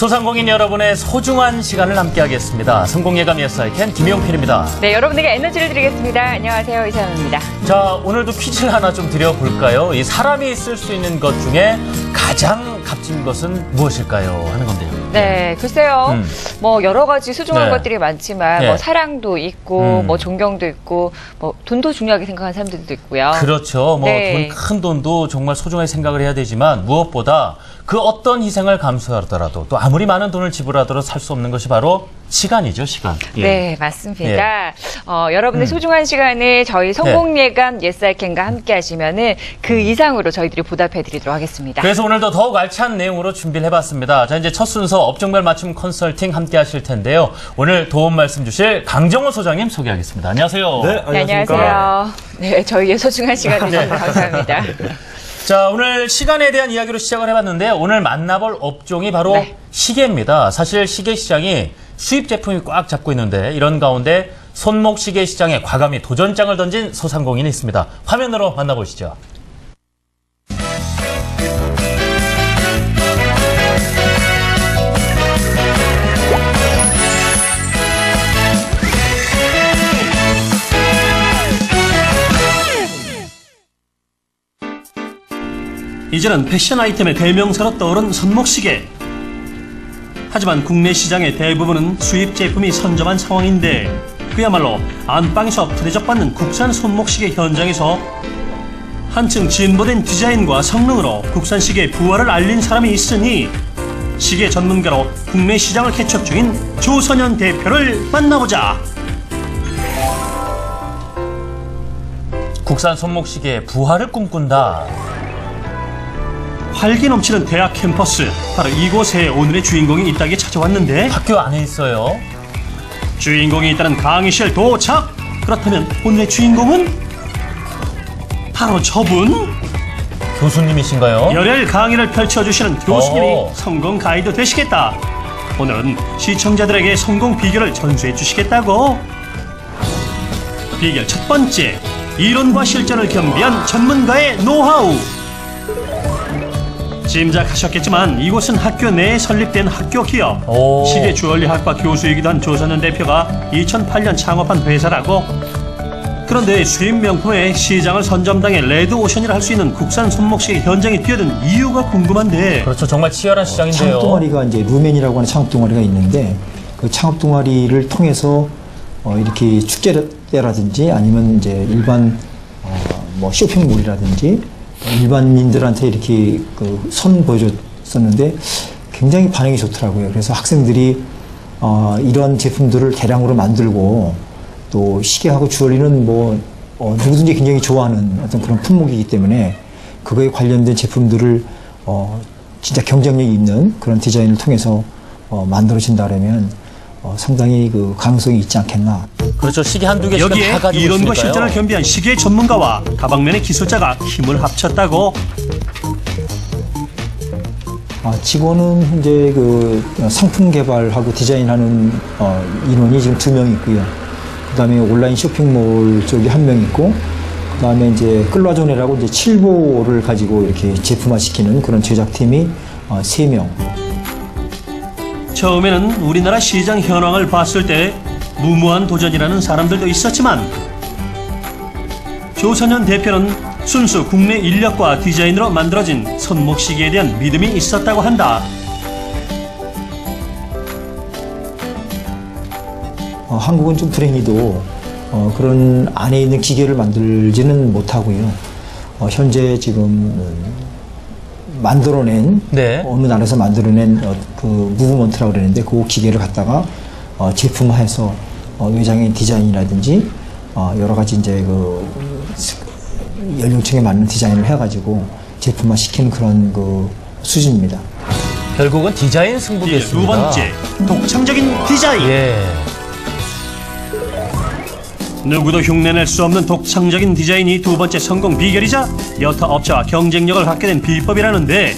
소상공인 여러분의 소중한 시간을 함께하겠습니다. 성공예감 예사이켄 김용필입니다. 네, 여러분에게 에너지를 드리겠습니다. 안녕하세요. 이상입니다. 자, 오늘도 퀴즈를 하나 좀 드려볼까요? 이 사람이 쓸 수 있는 것 중에 가장 값진 것은 무엇일까요? 하는 건데요. 네, 글쎄요. 음. 뭐 여러 가지 소중한 네. 것들이 많지만 네. 뭐 사랑도 있고 음. 뭐 존경도 있고 뭐 돈도 중요하게 생각하는 사람들도 있고요. 그렇죠. 뭐, 네. 돈, 큰 돈도 정말 소중하게 생각을 해야 되지만 무엇보다 그 어떤 희생을 감수하더라도 또 아무리 많은 돈을 지불하더라도 살 수 없는 것이 바로 시간이죠, 시간. 예. 네, 맞습니다. 어, 여러분의 음. 소중한 시간을 저희 성공예감 예쌀캔과 함께 하시면은 그 이상으로 저희들이 보답해 드리도록 하겠습니다. 그래서 오늘도 더욱 알찬 내용으로 준비를 해봤습니다. 자, 이제 첫 순서 업종별 맞춤 컨설팅 함께 하실 텐데요. 오늘 도움 말씀 주실 강정호 소장님 소개하겠습니다. 안녕하세요. 네, 네, 안녕하십니까. 안녕하세요. 네, 저희의 소중한 시간 네. 주셔서 감사합니다. 자, 오늘 시간에 대한 이야기로 시작을 해봤는데 오늘 만나볼 업종이 바로 네. 시계입니다. 사실 시계 시장이 수입 제품이 꽉 잡고 있는데 이런 가운데 손목 시계 시장에 과감히 도전장을 던진 소상공인이 있습니다. 화면으로 만나보시죠. 이제는 패션 아이템의 대명사로 떠오른 손목시계. 하지만 국내 시장의 대부분은 수입 제품이 선점한 상황인데 그야말로 안방에서 부대접받는 국산 손목시계 현장에서 한층 진보된 디자인과 성능으로 국산 시계의 부활을 알린 사람이 있으니 시계 전문가로 국내 시장을 개척 중인 조선현 대표를 만나보자. 국산 손목 시계의 부활을 꿈꾼다. 활기 넘치는 대학 캠퍼스. 바로 이곳에 오늘의 주인공이 있다기에 찾아왔는데. 학교 안에 있어요. 주인공이 있다는 강의실 도착! 그렇다면 오늘의 주인공은? 바로 저분! 교수님이신가요? 열혈 강의를 펼쳐주시는 교수님이 오. 성공 가이드 되시겠다. 오늘은 시청자들에게 성공 비결을 전수해 주시겠다고. 비결 첫 번째 이론과 실전을 겸비한 전문가의 노하우 짐작하셨겠지만 이곳은 학교 내에 설립된 학교 기업 오. 시계 주얼리학과 교수이기도 한 조선현 대표가 2008년 창업한 회사라고 그런데 수입 명품의 시장을 선점당해 레드오션이라 할 수 있는 국산 손목시계 현장에 뛰어든 이유가 궁금한데 그렇죠. 정말 치열한 시장인데요. 창업 동아리가 이제 루멘이라고 하는 창업 동아리가 있는데 그 창업 동아리를 통해서 어 이렇게 축제 때라든지 아니면 이제 일반 어 뭐 쇼핑몰이라든지 일반인들한테 이렇게 그선 보여줬었는데 굉장히 반응이 좋더라고요. 그래서 학생들이 어 이런 제품들을 대량으로 만들고 또 시계하고 주얼리는 뭐 어, 누구든지 굉장히 좋아하는 어떤 그런 품목이기 때문에 그거에 관련된 제품들을 어, 진짜 경쟁력 있는 그런 디자인을 통해서 어, 만들어진다면 어, 상당히 그 가능성이 있지 않겠나. 그렇죠. 시계 한두 다 여기에 가지고 이론과 있으니까요. 실전을 겸비한 시계 전문가와 다방면의 기술자가 힘을 합쳤다고 아, 직원은 현재 그 상품 개발하고 디자인하는 어, 인원이 지금 두 명 있고요. 그 다음에 온라인 쇼핑몰 쪽에 한명 있고, 그 다음에 이제 끌라존이라고 이제 칠보를 가지고 이렇게 제품화 시키는 그런 제작팀이 어, 세 명. 처음에는 우리나라 시장 현황을 봤을 때 무모한 도전이라는 사람들도 있었지만 조선현 대표는 순수 국내 인력과 디자인으로 만들어진 손목시계에 대한 믿음이 있었다고 한다. 어, 한국은 좀 불행히도 어, 그런 안에 있는 기계를 만들지는 못하고요. 어, 현재 지금 음, 만들어낸 네. 어느 나라에서 만들어낸 어, 그 무브먼트라고 그러는데 그 기계를 갖다가 어, 제품화해서 어, 외장의 디자인이라든지 어, 여러 가지 이제 그 스- 연령층에 맞는 디자인을 해가지고 제품화 시키는 그런 그 수준입니다. 결국은 디자인 승부겠습니다. 두 번째, 독창적인 디자인. 예. 누구도 흉내낼 수 없는 독창적인 디자인이 두 번째 성공 비결이자 여타 업체와 경쟁력을 갖게 된 비법이라는데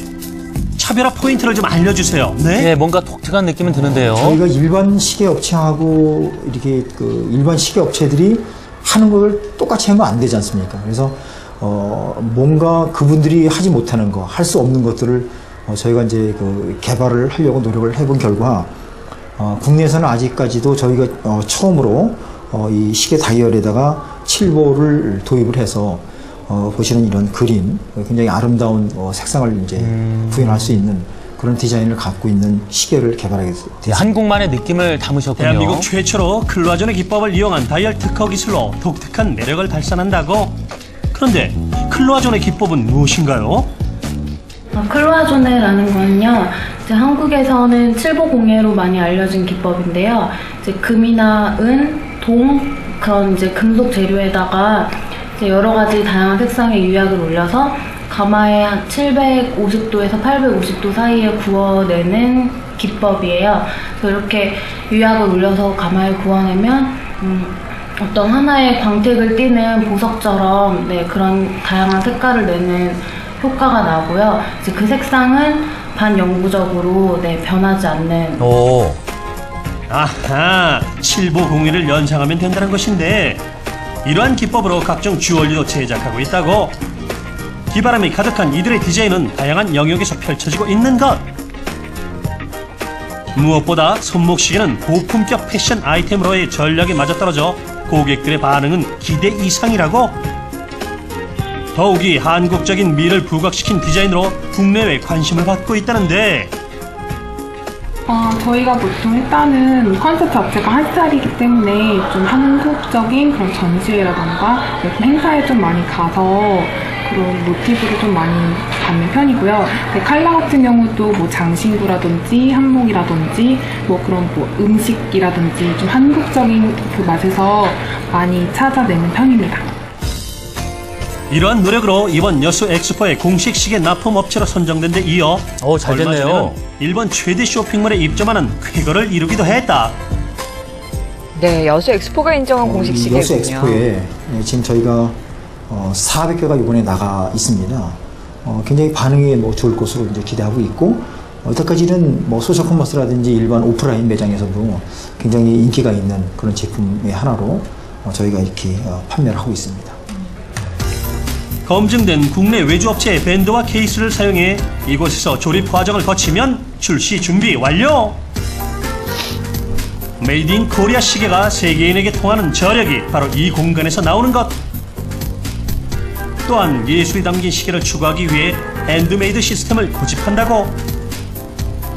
차별화 포인트를 좀 알려주세요. 네? 예, 뭔가 독특한 느낌은 드는데요. 저희가 일반 시계 업체하고 이렇게 그 일반 시계 업체들이 하는 걸 똑같이 하면 안 되지 않습니까? 그래서 어 뭔가 그분들이 하지 못하는 거, 할 수 없는 것들을 어, 저희가 이제 그 개발을 하려고 노력을 해본 결과 어, 국내에서는 아직까지도 저희가 어, 처음으로 어, 이 시계 다이얼에다가 칠보를 도입을 해서 어, 보시는 이런 그림 굉장히 아름다운 어, 색상을 이제 구현할 수 있는 그런 디자인을 갖고 있는 시계를 개발하게 됐습니다. 한국만의 느낌을 담으셨군요. 대한민국 최초로 클로아존의 기법을 이용한 다이얼 특허 기술로 독특한 매력을 발산한다고. 그런데 클로아존의 기법은 무엇인가요? 어, 클로아존네라는 건요, 이제 한국에서는 칠보공예로 많이 알려진 기법인데요. 이제 금이나 은, 동, 그런 이제 금속 재료에다가 여러 가지 다양한 색상의 유약을 올려서 가마에 한 750도에서 850도 사이에 구워내는 기법이에요. 그래서 이렇게 유약을 올려서 가마에 구워내면, 음, 어떤 하나의 광택을 띠는 보석처럼 네, 그런 다양한 색깔을 내는 효과가 나고요. 이제 그 색상은 반영구적으로 네, 변하지 않는 오. 아하, 칠보 공예를 연상하면 된다는 것인데 이러한 기법으로 각종 주얼리도 제작하고 있다고. 기바람이 가득한 이들의 디자인은 다양한 영역에서 펼쳐지고 있는 것. 무엇보다 손목시계는 고품격 패션 아이템으로의 전략이 맞아떨어져 고객들의 반응은 기대 이상이라고. 더욱이 한국적인 미를 부각시킨 디자인으로 국내외 관심을 받고 있다는데 어, 저희가 보통 일단은 컨셉 자체가 한살이기 때문에 좀 한국적인 그런 전시회라던가 행사에 좀 많이 가서 그런 모티브를 좀 많이 받는 편이고요. 근데 칼라 같은 경우도 뭐 장신구라든지 한복이라든지 뭐 그런 뭐 음식이라든지 좀 한국적인 그 맛에서 많이 찾아내는 편입니다. 이러한 노력으로 이번 여수 엑스포의 공식 시계 납품 업체로 선정된 데 이어 오, 잘 얼마 됐네요. 전에는 일본 최대 쇼핑몰에 입점하는 쾌거를 이루기도 했다. 네, 여수 엑스포가 인정한 어, 공식 이 시계군요. 여수 엑스포에 예, 지금 저희가 어, 400개가 이번에 나가 있습니다. 어, 굉장히 반응이 뭐 좋을 것으로 이제 기대하고 있고 어, 여태까지는 뭐 소셜 커머스라든지 일반 오프라인 매장에서도 굉장히 인기가 있는 그런 제품의 하나로 어, 저희가 이렇게 어, 판매를 하고 있습니다. 검증된 국내 외주 업체의 밴드와 케이스를 사용해 이곳에서 조립 과정을 거치면 출시 준비 완료. 메이드 인 코리아 시계가 세계인에게 통하는 저력이 바로 이 공간에서 나오는 것. 또한 예술이 담긴 시계를 추구하기 위해 핸드메이드 시스템을 고집한다고.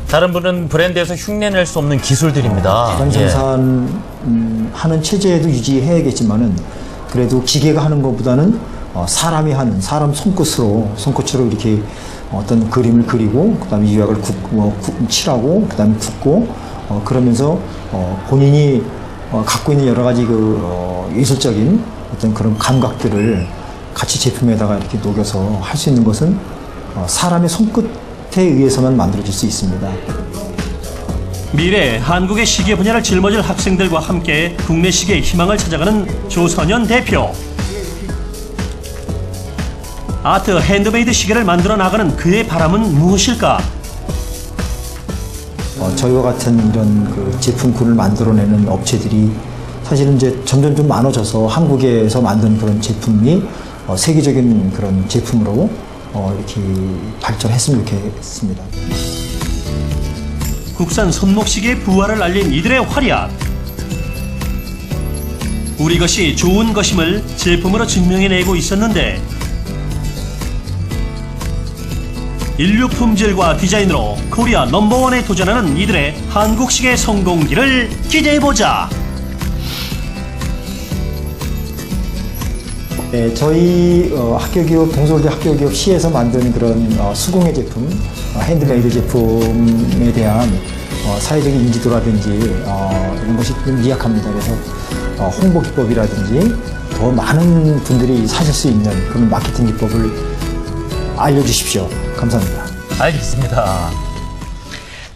다른 분은 브랜드에서 흉내낼 수 없는 기술들입니다. 가장 예. 생산하는 체제도 유지해야겠지만은 그래도 기계가 하는 것보다는 어, 사람이 하는 사람 손끝으로 손끝으로 이렇게 어떤 그림을 그리고 그다음에 유약을 굽, 어, 굽- 칠하고 그다음에 굽고 어, 그러면서 어, 본인이 어, 갖고 있는 여러 가지 그 어, 예술적인 어떤 그런 감각들을 같이 제품에다가 이렇게 녹여서 할 수 있는 것은 어, 사람의 손끝에 의해서만 만들어질 수 있습니다. 미래 한국의 시계 분야를 짊어질 학생들과 함께 국내 시계의 희망을 찾아가는 조선현 대표. 아트 핸드메이드 시계를 만들어 나가는 그의 바람은 무엇일까? 어, 저희와 같은 이런 그 제품군을 만들어내는 업체들이 사실은 이제 점점 좀 많아져서 한국에서 만든 그런 제품이 어, 세계적인 그런 제품으로 어, 이렇게 발전했으면 좋겠습니다. 국산 손목시계의 부활을 알린 이들의 활약. 우리 것이 좋은 것임을 제품으로 증명해내고 있었는데 인류 품질과 디자인으로 코리아 넘버원에 도전하는 이들의 한국시계 성공기를 기대해보자. 네, 저희 어, 학교기업 동서울대 학교기업 시에서 만든 그런 어, 수공예 제품, 어, 핸드메이드 제품에 대한 어, 사회적인 인지도라든지 어, 이런 것이 좀 미약합니다. 그래서 어, 홍보 기법이라든지 더 많은 분들이 사실 수 있는 그런 마케팅 기법을 알려주십시오. 감사합니다. 알겠습니다.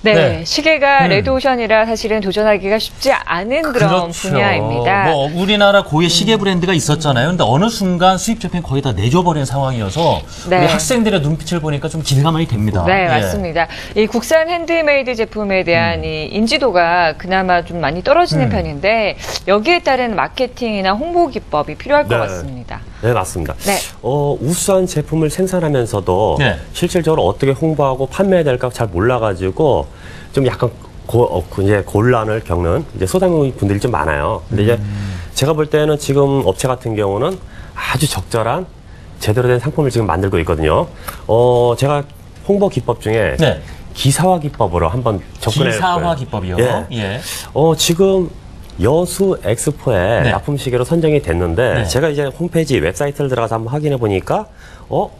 네, 네. 시계가 음. 레드오션이라 사실은 도전하기가 쉽지 않은 그런 분야입니다. 뭐 우리나라 고유 시계 브랜드가 있었잖아요. 근데 어느 순간 수입 제품이 거의 다 내줘버린 상황이어서 네. 우리 학생들의 눈빛을 보니까 좀 기대감이 됩니다. 네, 예. 맞습니다. 이 국산 핸드메이드 제품에 대한 이 인지도가 그나마 좀 많이 떨어지는 음. 편인데 여기에 따른 마케팅이나 홍보 기법이 필요할 것 네. 같습니다. 네, 맞습니다. 네. 어, 우수한 제품을 생산하면서도 네. 실질적으로 어떻게 홍보하고 판매해야 될까 잘 몰라가지고 좀 약간 고, 어, 그 이제 곤란을 겪는 이제 소상공인 분들이 좀 많아요. 근데 이제 제가 볼 때는 지금 업체 같은 경우는 아주 적절한 제대로 된 상품을 지금 만들고 있거든요. 어, 제가 홍보 기법 중에 네. 기사화 기법으로 한번 접근해 기사화 기법이요. 예. 예. 어, 지금 여수 엑스포에 네. 납품 시계로 선정이 됐는데 네. 제가 이제 홈페이지 웹사이트를 들어가서 한번 확인해 보니까 어,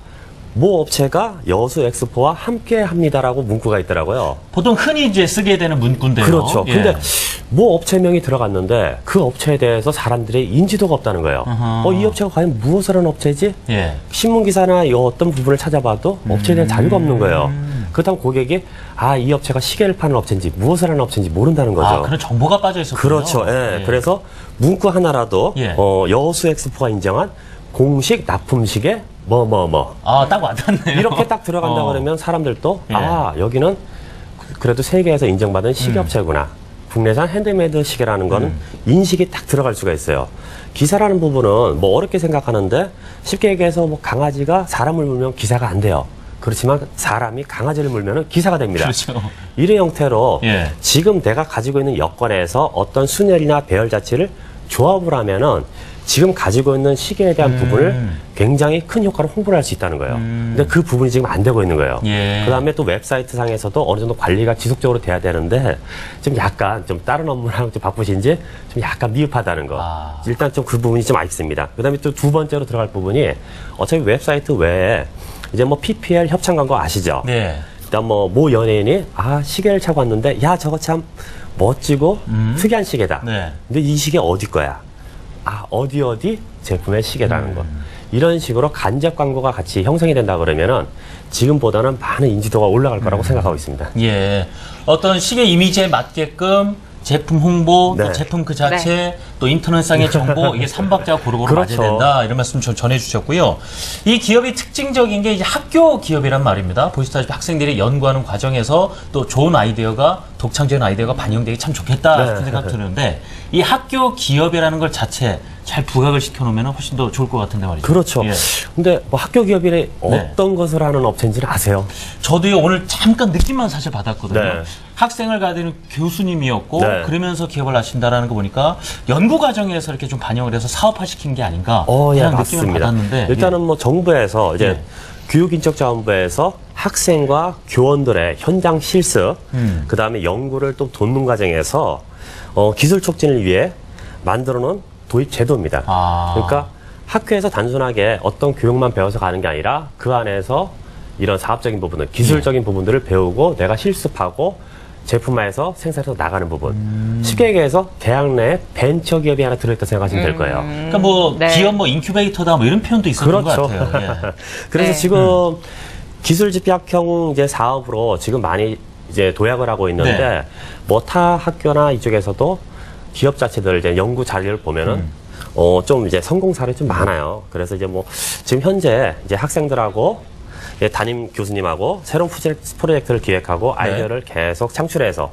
모 업체가 여수 엑스포와 함께 합니다라고 문구가 있더라고요. 보통 흔히 이제 쓰게 되는 문구인데요. 그렇죠. 예. 근데 모 업체명이 들어갔는데 그 업체에 대해서 사람들의 인지도가 없다는 거예요. 어허. 어, 이 업체가 과연 무엇을 하는 업체지? 예. 신문 기사나 이 어떤 부분을 찾아봐도 업체에 대한 자료가 없는 거예요. 음. 그렇다면 고객이 아, 이 업체가 시계를 파는 업체인지 무엇을 하는 업체인지 모른다는 거죠. 아, 그런 정보가 빠져 있었군요. 그렇죠. 예. 그래서 문구 하나라도 예. 어, 여수 엑스포가 인정한 공식 납품식의 뭐뭐 뭐. 아, 딱 와닿네요. 이렇게 딱 들어간다 어. 그러면 사람들도 예. 아 여기는 그래도 세계에서 인정받은 시계업체구나. 국내산 핸드메이드 시계라는 거는 음. 인식이 딱 들어갈 수가 있어요. 기사라는 부분은 뭐 어렵게 생각하는데 쉽게 얘기해서 뭐 강아지가 사람을 물면 기사가 안 돼요. 그렇지만 사람이 강아지를 물면 기사가 됩니다. 그렇죠. 이런 형태로 예. 지금 내가 가지고 있는 여건에서 어떤 순열이나 배열 자체를 조합을 하면은 지금 가지고 있는 시계에 대한 음. 부분을 굉장히 큰 효과로 홍보를 할 수 있다는 거예요. 근데 그 부분이 지금 안 되고 있는 거예요. 예. 그 다음에 또 웹사이트 상에서도 어느 정도 관리가 지속적으로 돼야 되는데 좀 약간 좀 다른 업무랑 좀 바쁘신지 좀 약간 미흡하다는 거. 아. 일단 좀 그 부분이 좀 아쉽습니다. 그 다음에 또 두 번째로 들어갈 부분이 어차피 웹사이트 외에 이제 뭐 PPL 협찬 광고 아시죠? 네. 일단 뭐 모 연예인이 아 시계를 차고 왔는데 야 저거 참 멋지고 특이한 시계다. 네. 근데 이 시계 어디 거야? 아 어디 어디 제품의 시계라는 음. 거. 이런 식으로 간접 광고가 같이 형성이 된다 그러면은 지금보다는 많은 인지도가 올라갈 음. 거라고 생각하고 있습니다. 예. 어떤 시계 이미지에 맞게끔 제품 홍보, 또 네. 제품 그 자체, 또 인터넷상의 정보, 이게 삼박자가 고루고루 그렇죠. 맞아야 된다. 이런 말씀 좀 전해주셨고요. 이 기업이 특징적인 게 이제 학교 기업이란 말입니다. 보시다시피 학생들이 연구하는 과정에서 또 좋은 아이디어가, 독창적인 아이디어가 반영되기 참 좋겠다 네. 생각 드는데, 이 학교 기업이라는 걸 자체 잘 부각을 시켜놓으면 훨씬 더 좋을 것 같은데 말이죠. 그렇죠. 예. 근데 뭐 학교 기업이 어떤 것을 하는 업체인지는 아세요? 저도요 오늘 잠깐 느낌만 사실 받았거든요. 네. 학생을 가르는 교수님이었고 네. 그러면서 기업을 하신다라는 거 보니까 연구 과정에서 이렇게 좀 반영을 해서 사업화 시킨 게 아닌가 어, 예, 그런 느낌을 맞습니다. 받았는데 일단은 뭐 정부에서 이제 예. 교육인적자원부에서 학생과 교원들의 현장 실습, 음. 그 다음에 연구를 또 돕는 과정에서 어, 기술 촉진을 위해 만들어 놓은 도입 제도입니다. 아. 그러니까 학교에서 단순하게 어떤 교육만 배워서 가는 게 아니라 그 안에서 이런 사업적인 부분들, 예. 기술적인 부분들을 배우고 내가 실습하고 제품화해서 생산해서 나가는 부분. 음. 쉽게 얘기해서 대학 내에 벤처 기업이 하나 들어있다 생각하시면 될 거예요. 그러니까 뭐 네. 기업 뭐 인큐베이터다 뭐 이런 표현도 있었던 그렇죠. 것 같아요. 예. 그래서 네. 지금 기술 집약형 이제 사업으로 지금 많이 이제 도약을 하고 있는데 네. 뭐타 학교나 이쪽에서도 기업 자체들 이제 연구 자료를 보면은 음. 어좀 이제 성공 사례 좀 많아요. 그래서 이제 뭐 지금 현재 이제 학생들하고 예, 담임 교수님하고 새로운 프로젝트, 프로젝트를 기획하고 아이디어를 계속 창출해서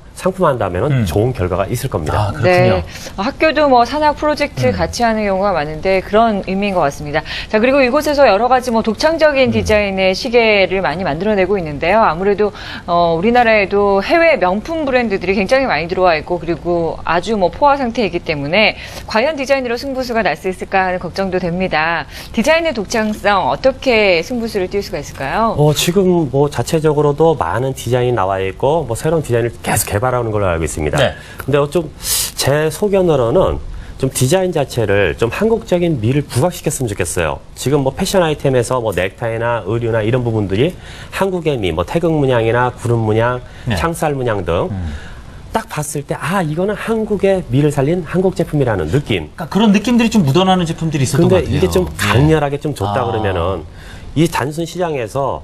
네. 음. 좋은 결과가 있을 겁니다. 아 그렇군요. 음. 네. 어, 학교도 뭐 산학 프로젝트 같이 하는 경우가 많은데 그런 의미인 것 같습니다. 자, 그리고 이곳에서 여러 가지 뭐 음. 독창적인 디자인의 시계를 많이 만들어내고 있는데요. 아무래도 어, 우리나라에도 해외 명품 브랜드들이 굉장히 많이 들어와 있고 그리고 아주 뭐 포화 상태이기 때문에 과연 디자인으로 승부수가 날 수 있을까 하는 걱정도 됩니다. 디자인의 독창성 어떻게 승부수를 띄울 수가 있을까요? 어, 지금 뭐 자체적으로도 많은 디자인이 나와 있고 뭐 새로운 디자인을 계속 개발하는 걸로 알고 있습니다. 네. 근데 어, 좀제 소견으로는 좀 디자인 자체를 좀 한국적인 미를 부각시켰으면 좋겠어요. 지금 뭐 패션 아이템에서 뭐 넥타이나 의류나 이런 부분들이 한국의 미, 뭐 태극 문양이나 구름 문양, 네. 음. 창살 문양 등 딱 봤을 때 아 이거는 한국의 미를 살린 한국 제품이라는 느낌. 그러니까 그런 느낌들이 좀 묻어나는 제품들이 있었던 것 근데 같아요. 이게 좀 예. 강렬하게 좀 줬다 아. 그러면은 이 단순 시장에서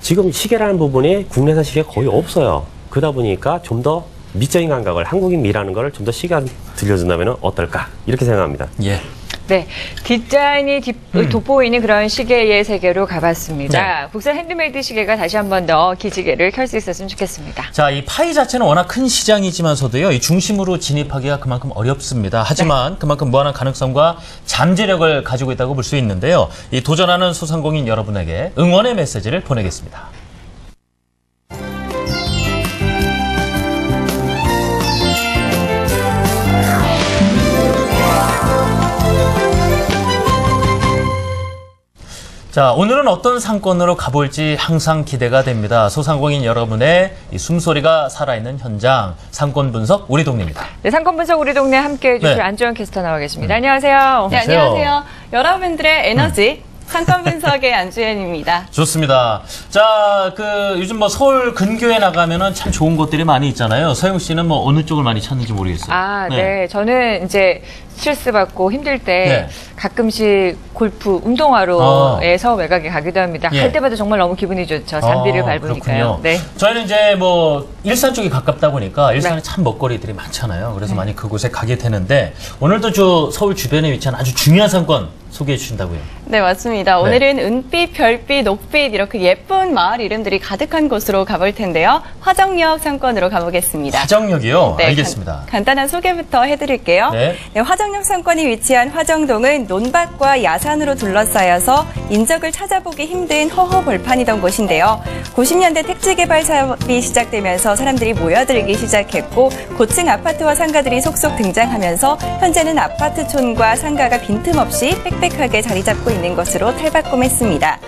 지금 시계라는 부분이 국내산 시계 거의 없어요. 그러다 보니까 좀 더 미적인 감각을 한국인 미라는 걸 좀 더 시간 들려준다면 어떨까 이렇게 생각합니다. 예. 네, 디자인이 뒷- 음. 돋보이는 그런 시계의 세계로 가봤습니다. 네. 국산 핸드메이드 시계가 다시 한 번 더 기지개를 켤 수 있었으면 좋겠습니다. 자, 이 파이 자체는 워낙 큰 시장이지만서도요, 이 중심으로 진입하기가 그만큼 어렵습니다. 하지만 그만큼 무한한 가능성과 잠재력을 가지고 있다고 볼 수 있는데요. 이 도전하는 소상공인 여러분에게 응원의 메시지를 보내겠습니다. 자, 오늘은 어떤 상권으로 가볼지 항상 기대가 됩니다. 소상공인 여러분의 이 숨소리가 살아있는 현장, 상권 분석 우리 동네입니다. 네, 상권 분석 우리 동네 함께 해주실 네. 안주현 캐스터 나와 계십니다. 안녕하세요. 네, 안녕하세요. 안녕하세요. 여러분들의 에너지 상권 분석의 안주현입니다. 좋습니다. 자, 그 요즘 뭐 서울 근교에 나가면은 참 좋은 곳들이 많이 있잖아요. 서영 씨는 뭐 어느 쪽을 많이 찾는지 모르겠어요. 아, 네. 저는 이제 스트레스 받고 힘들 때 네. 가끔씩 골프 운동화로에서 외곽에 가기도 합니다. 예. 갈 때마다 정말 너무 기분이 좋죠. 잔디를 아, 밟으니까요. 그렇군요. 네. 저희는 이제 뭐 일산 쪽이 가깝다 보니까 일산에 참 먹거리들이 많잖아요. 그래서 많이 그곳에 가게 되는데 오늘도 저 서울 주변에 위치한 아주 중요한 상권 소개해 주신다고요. 네, 맞습니다. 오늘은 은빛, 별빛, 녹빛 이렇게 예쁜 마을 이름들이 가득한 곳으로 가볼 텐데요. 화정역 상권으로 가보겠습니다. 화정역이요. 네, 알겠습니다. 간, 단한 소개부터 해드릴게요. 네. 화정역 상권이 위치한 화정동은 논밭과 야산으로 둘러싸여서 인적을 찾아보기 힘든 허허벌판이던 곳인데요. 90년대 택지 개발 사업이 시작되면서 사람들이 모여들기 시작했고 고층 아파트와 상가들이 속속 등장하면서 현재는 아파트촌과 상가가 빈틈없이 빽빽 하게 자리 잡고 있는 것으로 탈바꿈했습니다.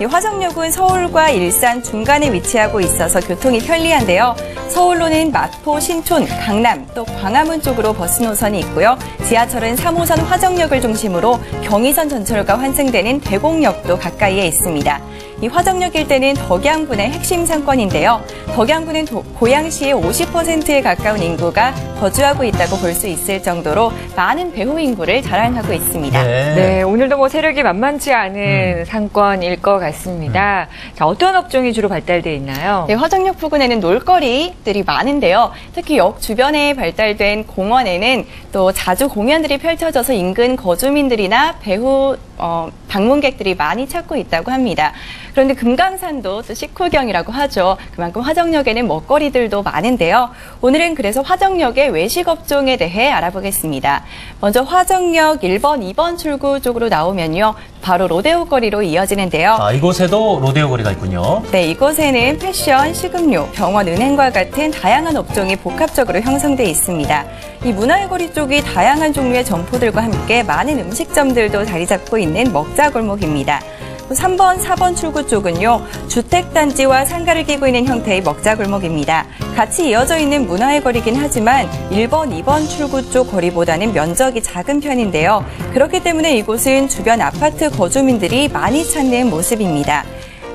이 화정역은 서울과 일산 중간에 위치하고 있어서 교통이 편리한데요. 서울로는 마포, 신촌, 강남, 또 광화문 쪽으로 버스 노선이 있고요. 지하철은 3호선 화정역을 중심으로 경의선 전철과 환승되는 대곡역도 가까이에 있습니다. 이 화정역 일대는 덕양군의 핵심 상권인데요. 덕양군은 도- 고양시의 50%에 가까운 인구가 거주하고 있다고 볼 수 있을 정도로 많은 배후 인구를 자랑하고 있습니다. 네, 오늘도 뭐 세력이 만만치 않은 음. 상권일 것 같습니다. 자, 어떤 업종이 주로 발달돼 있나요? 네, 화정역 부근에는 놀거리들이 많은데요. 특히 역 주변에 발달된 공원에는 또 자주 공연들이 펼쳐져서 인근 거주민들이나 배후 어, 방문객들이 많이 찾고 있다고 합니다. 그런데 금강산도 또 식후경이라고 하죠. 그만큼 화정역에는 먹거리들도 많은데요. 오늘은 그래서 화정역의 외식 업종에 대해 알아보겠습니다. 먼저 화정역 1번, 2번 출구 쪽으로 나오면요. 바로 로데오 거리로 이어지는데요. 아, 이곳에도 로데오 거리가 있군요. 네, 이곳에는 패션, 식음료, 병원, 은행과 같은 다양한 업종이 복합적으로 형성돼 있습니다. 이 문화의 거리 쪽이 다양한 종류의 점포들과 함께 많은 음식점들도 자리 잡고 있는 먹자 골목입니다. 또 3번, 4번 출구 쪽은요, 주택단지와 상가를 끼고 있는 형태의 먹자 골목입니다. 같이 이어져 있는 문화의 거리긴 하지만 1번, 2번 출구 쪽 거리보다는 면적이 작은 편인데요. 그렇기 때문에 이곳은 주변 아파트 거주민들이 많이 찾는 모습입니다.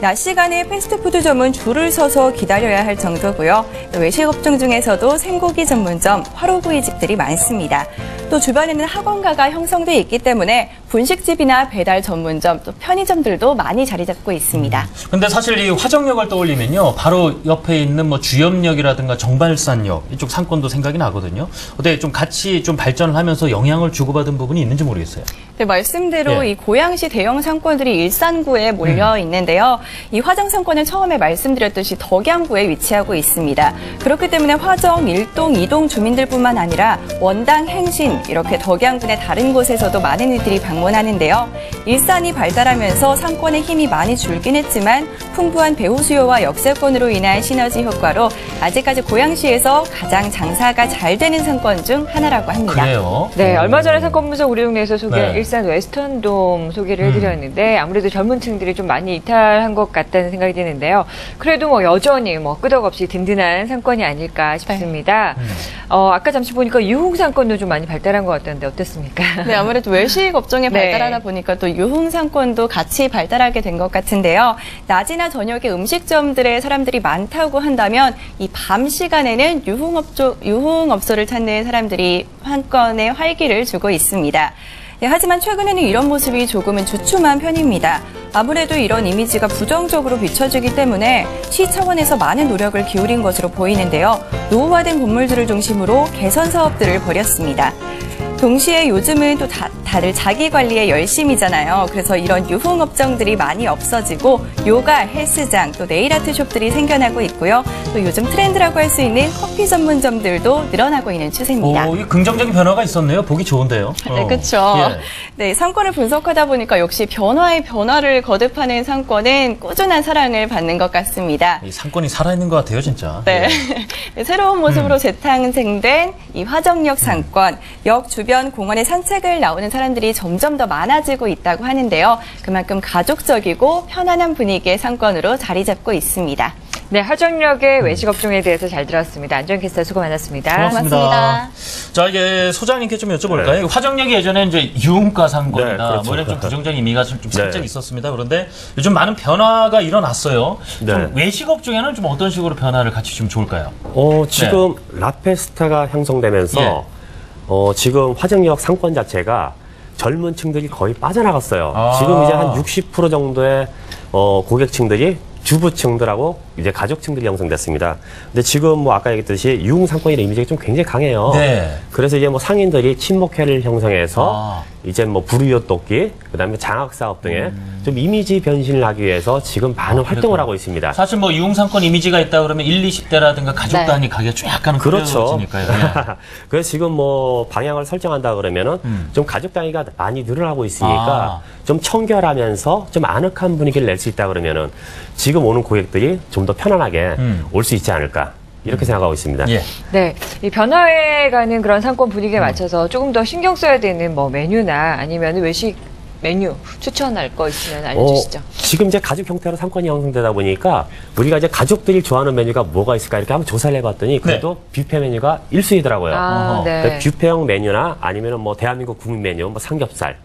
낮 시간에 패스트푸드점은 줄을 서서 기다려야 할 정도고요. 또 외식 업종 중에서도 생고기 전문점, 화로구이집들이 많습니다. 또 주변에는 학원가가 형성돼 있기 때문에 분식집이나 배달 전문점, 또 편의점들도 많이 자리 잡고 있습니다. 근데 사실 이 화정역을 떠올리면요. 바로 옆에 있는 뭐 주염역이라든가 정발산역 이쪽 상권도 생각이 나거든요. 어때 좀 같이 좀 발전을 하면서 영향을 주고받은 부분이 있는지 모르겠어요. 네, 말씀대로 예. 이 고양시 대형 상권들이 일산구에 몰려 있는데요. 이 화정 상권은 처음에 말씀드렸듯이 덕양구에 위치하고 있습니다. 그렇기 때문에 화정 1동, 2동 주민들뿐만 아니라 원당, 행신 이렇게 덕양군의 다른 곳에서도 많은 이들이 방문하는데요. 일산이 발달하면서 상권의 힘이 많이 줄긴 했지만 풍부한 배후 수요와 역세권으로 인한 시너지 효과로 아직까지 고양시에서 가장 장사가 잘 되는 상권 중 하나라고 합니다. 그래요. 네, 얼마 전에 상권 분석 우리 동네에서 소개한 네. 일산 웨스턴돔 소개를 음. 해드렸는데 아무래도 젊은 층들이 좀 많이 이탈한 것 같다는 생각이 드는데요. 그래도 뭐 여전히 뭐 끄덕없이 든든한 상권이 아닐까 싶습니다. 음. 어, 아까 잠시 보니까 유흥 상권도 좀 많이 발달한 것 같던데 어떻습니까? 네, 아무래도 외식 업종에 네. 발달하다 보니까 또 유흥 상권도 같이 발달하게 된 것 같은데요. 낮이나 저녁에 음식점들에 사람들이 많다고 한다면 이 밤 시간에는 유흥업조, 유흥업소를 찾는 사람들이 한 건의 활기를 주고 있습니다. 네, 하지만 최근에는 이런 모습이 조금은 주춤한 편입니다. 아무래도 이런 이미지가 부정적으로 비춰지기 때문에 시 차원에서 많은 노력을 기울인 것으로 보이는데요. 노후화된 건물들을 중심으로 개선 사업들을 벌였습니다. 동시에 요즘은 또 다, 다들 자기 관리에 열심이잖아요. 그래서 이런 유흥 업종들이 많이 없어지고 요가, 헬스장, 또 네일 아트 숍들이 생겨나고 있고요. 또 요즘 트렌드라고 할 수 있는 커피 전문점들도 늘어나고 있는 추세입니다. 오, 이 긍정적인 변화가 있었네요. 보기 좋은데요. 네, 어. 그렇죠. 예. 네, 상권을 분석하다 보니까 역시 변화의 변화를 거듭하는 상권은 꾸준한 사랑을 받는 것 같습니다. 이 상권이 살아있는 것 같아요, 진짜. 네. 예. 네, 새로운 모습으로 재탄생된 이 화정역 상권, 역 주변 공원에 산책을 나오는 사람들이 점점 더 많아지고 있다고 하는데요. 그만큼 가족적이고 편안한 분위기의 상권으로 자리 잡고 있습니다. 네, 하정역의 외식 업종에 대해서 잘 들었습니다. 안전캐스터 수고 많았습니다. 고맙습니다. 고맙습니다. 자, 이게 소장님께 좀 여쭤볼까요? 화정역이 예전에 이제 유흥가 상권이다. 네, 그렇죠. 뭐 이런 좀 부정적인 의미가 좀, 좀 네. 살짝 있었습니다. 그런데 요즘 많은 변화가 일어났어요. 좀 네. 외식 업종에는 좀 어떤 식으로 변화를 같이 주면 좋을까요? 어, 지금 라페스타가 형성되면서 예. 어, 지금 화정역 상권 자체가 젊은 층들이 거의 빠져나갔어요. 아. 지금 이제 한 60% 정도의 어, 고객층들이 주부층들하고 이제 가족층들이 형성됐습니다. 근데 지금 뭐 아까 얘기했듯이 유흥 상권이라는 이미지가 좀 굉장히 강해요. 네. 그래서 이제 뭐 상인들이 친목회를 형성해서 아. 이제 뭐 불우이웃 돕기, 그다음에 장학 사업 등의 좀 이미지 변신을 하기 위해서 지금 많은 활동을 그렇구나. 하고 있습니다. 사실 뭐 유흥상권 이미지가 있다 그러면 1, 20대라든가 가족 네. 단위 가게가 좀 약간은 그렇죠. 예. 그래서 지금 뭐 방향을 설정한다 그러면은 음. 좀 가족 단위가 많이 늘어나고 있으니까 아. 좀 청결하면서 좀 아늑한 분위기를 낼 수 있다 그러면은 지금 오는 고객들이 좀더 편안하게 음. 올수 있지 않을까 이렇게 생각하고 있습니다. 예. 네, 이 변화해 가는 그런 상권 분위기에 맞춰서 조금 더 신경 써야 되는 뭐 메뉴나 아니면 외식 메뉴 추천할 거 있으면 알려주시죠. 어, 지금 이제 가족 형태로 상권이 형성되다 보니까 우리가 이제 가족들이 좋아하는 메뉴가 뭐가 있을까 이렇게 한번 조사를 해봤더니 그래도 뷔페 메뉴가 1순위더라고요. 아. 네. 그러니까 뷔페형 메뉴나 아니면 뭐 대한민국 국민 메뉴, 뭐 삼겹살.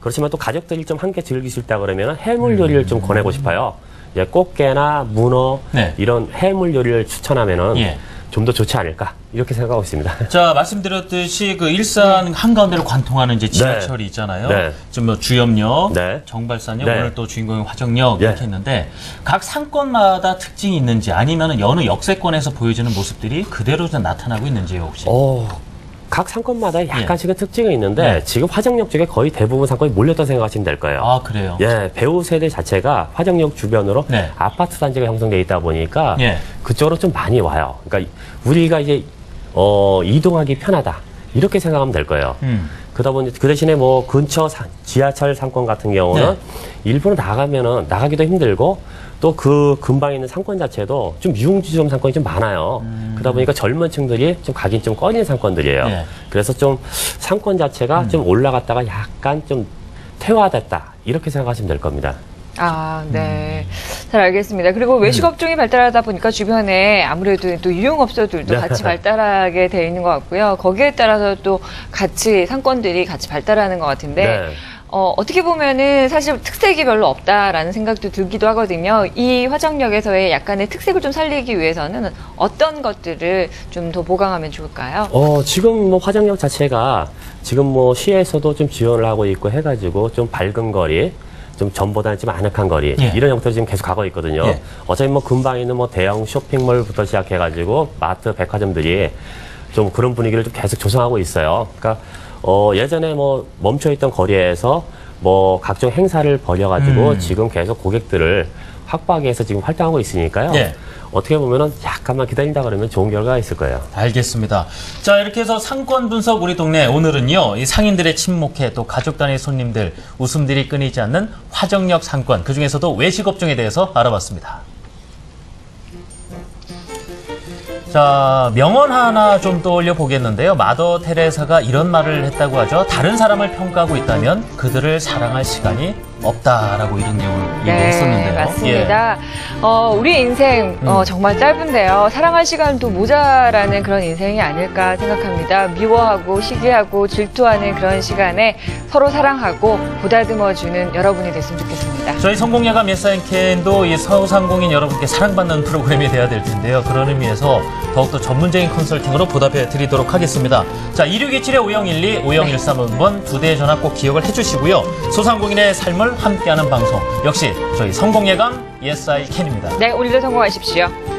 그렇지만 또 가족들이 좀 함께 즐길 수 있다 그러면 해물 요리를 좀 권하고 싶어요. 예, 꽃게나 문어 네. 이런 해물 요리를 추천하면은 예. 좀 더 좋지 않을까 이렇게 생각하고 있습니다. 자, 말씀드렸듯이 그 일산 한가운데를 관통하는 이제 지하철이 있잖아요. 네. 지금 뭐 주염역, 네. 정발산역, 네. 오늘 또 주인공인 화정역 예. 이렇게 있는데 각 상권마다 특징이 있는지 아니면 어느 역세권에서 보여지는 모습들이 그대로 좀 나타나고 있는지요, 혹시? 어, 각 상권마다 약간씩의 특징이 있는데 네. 지금 화정역 쪽에 거의 대부분 상권이 몰렸다 생각하시면 될 거예요. 아, 그래요? 예, 배우 세대 자체가 화정역 주변으로 네. 아파트 단지가 형성돼 있다 보니까 예. 그쪽으로 좀 많이 와요. 그러니까 우리가 이제 어, 이동하기 편하다 이렇게 생각하면 될 거예요. 음. 그러다 보니 그 대신에 뭐 근처 사- 지하철 상권 같은 경우는 네. 일부러 나가면은 나가기도 힘들고 또 그 근방에 있는 상권 자체도 좀 유흥주점 상권이 좀 많아요. 그러다 보니까 젊은 층들이 좀 가긴 좀 꺼리는 상권들이에요. 네. 그래서 좀 상권 자체가 좀 올라갔다가 약간 좀 퇴화됐다 이렇게 생각하시면 될 겁니다. 아, 네. 잘 알겠습니다. 그리고 외식 업종이 발달하다 보니까 주변에 아무래도 또 유흥업소들도 네. 같이 발달하게 돼 있는 것 같고요. 거기에 따라서 또 같이 상권들이 같이 발달하는 것 같은데, 네. 어, 어떻게 보면은 사실 특색이 별로 없다라는 생각도 들기도 하거든요. 이 화정역에서의 약간의 특색을 좀 살리기 위해서는 어떤 것들을 좀 더 보강하면 좋을까요? 어, 지금 뭐 화정역 자체가 지금 뭐 시에서도 좀 지원을 하고 있고 해가지고 좀 밝은 거리, 좀 전보다는 좀 아늑한 거리 예. 이런 형태로 지금 계속 가고 있거든요. 예. 어차피 뭐 근방에 있는 뭐 대형 쇼핑몰부터 시작해가지고 마트, 백화점들이 좀 그런 분위기를 좀 계속 조성하고 있어요. 그러니까 어, 예전에 뭐 멈춰있던 거리에서 뭐 각종 행사를 벌여가지고 음. 지금 계속 고객들을 확보하기 위해서 지금 활동하고 있으니까요. 예. 어떻게 보면은 약간만 기다린다 그러면 좋은 결과가 있을 거예요. 알겠습니다. 자, 이렇게 해서 상권 분석 우리 동네 오늘은요, 이 상인들의 친목회 또 가족 단위 손님들 웃음들이 끊이지 않는 화정역 상권, 그 중에서도 외식 업종에 대해서 알아봤습니다. 자, 명언 하나 좀 떠올려 보겠는데요. 마더 테레사가 이런 말을 했다고 하죠. 다른 사람을 평가하고 있다면 그들을 사랑할 시간이 없다라고 이런 내용을 얘기했었는데요. 네, 예. 맞습니다. 어, 우리 인생 어, 정말 짧은데요. 사랑할 시간도 모자라는 그런 인생이 아닐까 생각합니다. 미워하고 시기하고 질투하는 그런 시간에 서로 사랑하고 보다듬어주는 여러분이 됐으면 좋겠습니다. 저희 성공예감 예사인캔도 이 서상공인 여러분께 사랑받는 프로그램이 돼야 될 텐데요. 그런 의미에서 더욱더 전문적인 컨설팅으로 보답해 드리도록 하겠습니다. 자, 2627의 5012, 5013번 두 대의 전화 꼭 기억을 해주시고요. 소상공인의 삶을 함께하는 방송. 역시 저희 성공예감 예사인캔입니다. 네, 오늘도 성공하십시오.